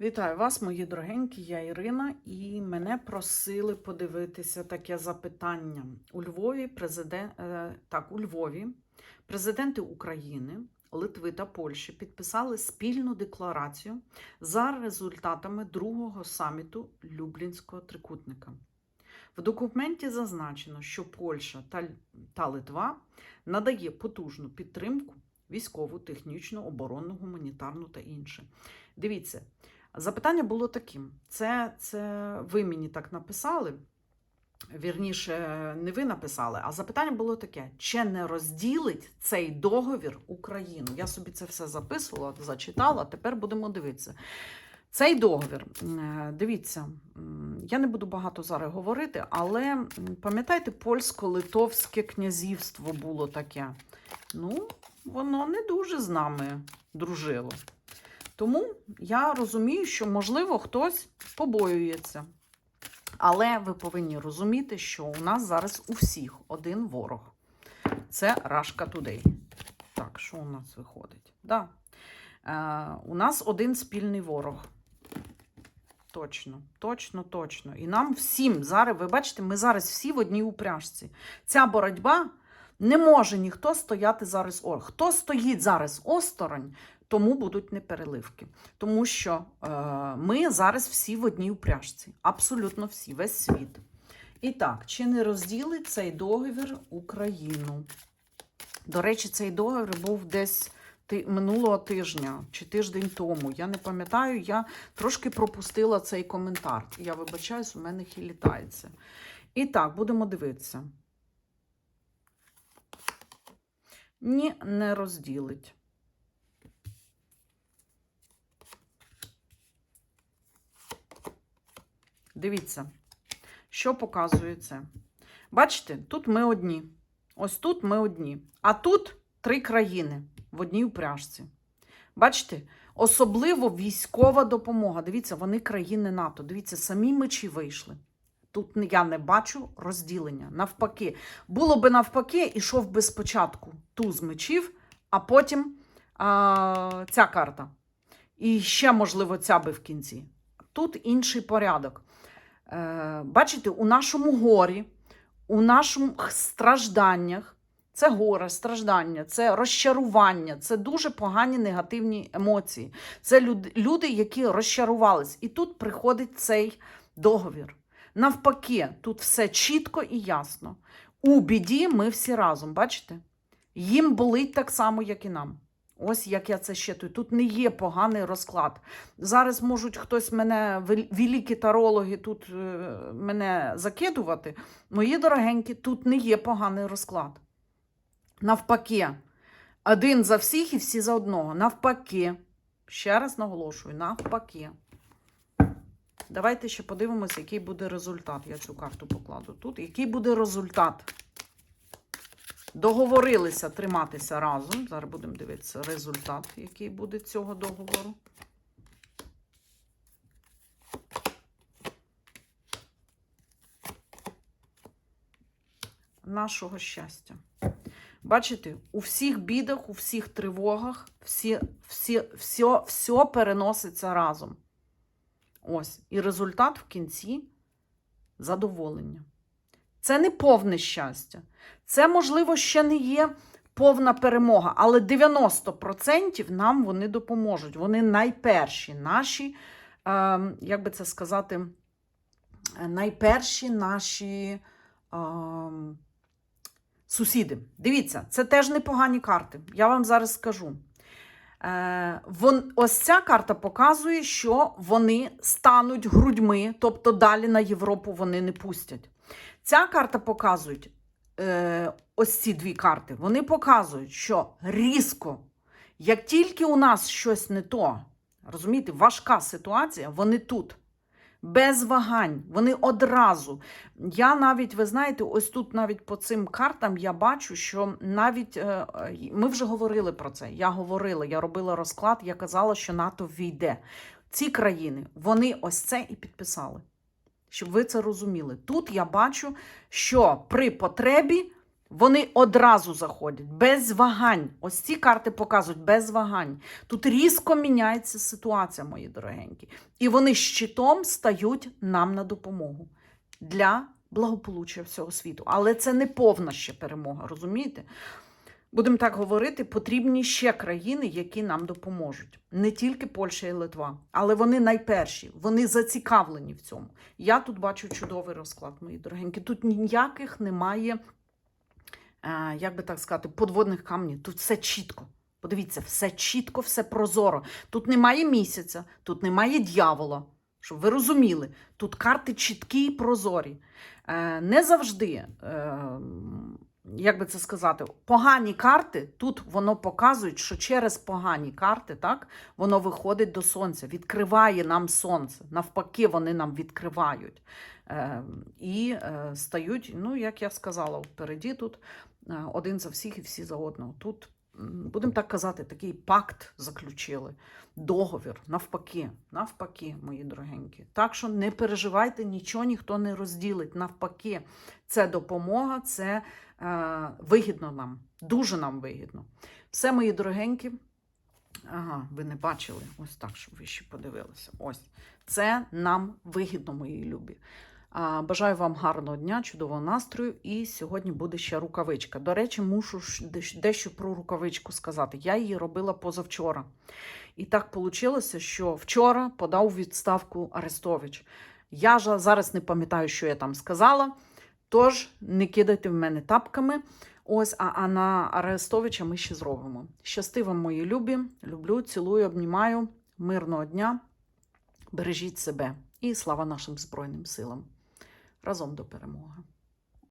Вітаю вас, мої дорогенькі, я Ірина, і мене просили подивитися таке запитання. У Львові президент, так, у Львові президенти України, Литви та Польщі підписали спільну декларацію за результатами другого саміту Люблінського трикутника. В документі зазначено, що Польща та, та Литва надає потужну підтримку військову, технічну, оборонну, гуманітарну та інше. Дивіться, Запитання було таким: це, це ви мені так написали. Вірніше, не ви написали, а запитання було таке: чи не розділить цей договір Україну? Я собі це все записувала, зачитала, тепер будемо дивитися. Цей договір, дивіться, я не буду багато зараз говорити, але пам'ятаєте, польсько-литовське князівство було таке. Ну, воно не дуже з нами дружило. Тому я розумію, що, можливо, хтось побоюється. Але ви повинні розуміти, що у нас зараз у всіх один ворог. Це Рашка Today. Так, що у нас виходить? Да. Е, у нас один спільний ворог. Точно, точно, точно. І нам всім зараз, ви бачите, ми зараз всі в одній упряжці. Ця боротьба не може ніхто стояти зараз. Хто стоїть зараз осторонь, тому будуть непереливки. Тому що е, ми зараз всі в одній упряжці. Абсолютно всі, весь світ. І так, чи не розділить цей договір Україну? До речі, цей договір був десь минулого тижня чи тиждень тому. Я не пам'ятаю, я трошки пропустила цей коментар. Я вибачаюсь, у мене хилітається. І так, будемо дивитися. Ні, не розділить. Дивіться, що показує це. Бачите, тут ми одні. Ось тут ми одні. А тут три країни в одній упряжці. Бачите, особливо військова допомога. Дивіться, вони країни НАТО. Дивіться, самі мечі вийшли. Тут я не бачу розділення. Навпаки, було би навпаки, ішов би спочатку туз мечів, а потім а, ця карта. І ще, можливо, ця би в кінці. Тут інший порядок. Е, бачите, у нашому горі, у наших стражданнях, це горе, страждання, це розчарування, це дуже погані негативні емоції. Це люди, які розчарувались. І тут приходить цей договір. Навпаки, тут все чітко і ясно. У біді ми всі разом, бачите? Їм болить так само, як і нам. Ось як я це щитую. Тут не є поганий розклад. Зараз можуть хтось мене, вел- великі тарологи, тут е, мене закидувати. Мої дорогенькі, тут не є поганий розклад. Навпаки, один за всіх і всі за одного. Навпаки. Ще раз наголошую, навпаки. Давайте ще подивимося, який буде результат. Я цю карту покладу тут. Який буде результат? Договорилися триматися разом. Зараз будемо дивитися результат, який буде цього договору. Нашого щастя. Бачите, у всіх бідах, у всіх тривогах, всі, всі, все, все переноситься разом. Ось. І результат в кінці задоволення. Це не повне щастя. Це, можливо, ще не є повна перемога, але 90% нам вони допоможуть. Вони найперші наші, е, як би це сказати, найперші наші е, сусіди. Дивіться, це теж непогані карти. Я вам зараз скажу. Е, вон, ось ця карта показує, що вони стануть грудьми, тобто далі на Європу вони не пустять. Ця карта показує, е, ось ці дві карти, вони показують, що різко, як тільки у нас щось не то, розумієте, важка ситуація, вони тут. Без вагань, вони одразу. Я навіть, ви знаєте, ось тут навіть по цим картам я бачу, що навіть е, е, ми вже говорили про це. Я говорила, я робила розклад, я казала, що НАТО війде. Ці країни, вони ось це і підписали. Щоб ви це розуміли. Тут я бачу, що при потребі Вони одразу заходять, без вагань. Ось ці карти показують без вагань. Тут різко міняється ситуація, мої дорогенькі. І вони щитом стають нам на допомогу для благополуччя всього світу. Але це не повна ще перемога, розумієте? Будемо так говорити, потрібні ще країни, які нам допоможуть. Не тільки Польща і Литва, але вони найперші, вони зацікавлені в цьому. Я тут бачу чудовий розклад, мої дорогенькі. Тут ніяких немає, е, як би так сказати, подводних камнів. Тут все чітко. Подивіться, все чітко, все прозоро. Тут немає місяця, тут немає дьявола. Щоб ви розуміли, тут карти чіткі і прозорі. Е, не завжди, е, як би це сказати, погані карти тут воно показує, що через погані карти так, воно виходить до сонця, відкриває нам сонце. Навпаки, вони нам відкривають. Е, і е, стають, ну, як я сказала, впереді тут е, один за всіх і всі за одного. Тут, будемо так казати, такий пакт заключили, договір, навпаки, навпаки, мої дорогенькі. Так що не переживайте, нічого ніхто не розділить. Навпаки, це допомога, це е, вигідно нам, дуже нам вигідно. Все, мої дорогенькі. Ага, ви не бачили. Ось так, щоб ви ще подивилися. Ось. Це нам вигідно, мої любі. Бажаю вам гарного дня, чудового настрою. І сьогодні буде ще рукавичка. До речі, мушу дещо про рукавичку сказати. Я її робила позавчора. І так вийшло, що вчора подав відставку Арестович. Я ж зараз не пам'ятаю, що я там сказала. Тож не кидайте в мене тапками. Ось, а, а на Арестовича ми ще зробимо. Щасти вам, мої любі. Люблю, цілую, обнімаю. Мирного дня. Бережіть себе і слава нашим Збройним силам. Разом до перемоги.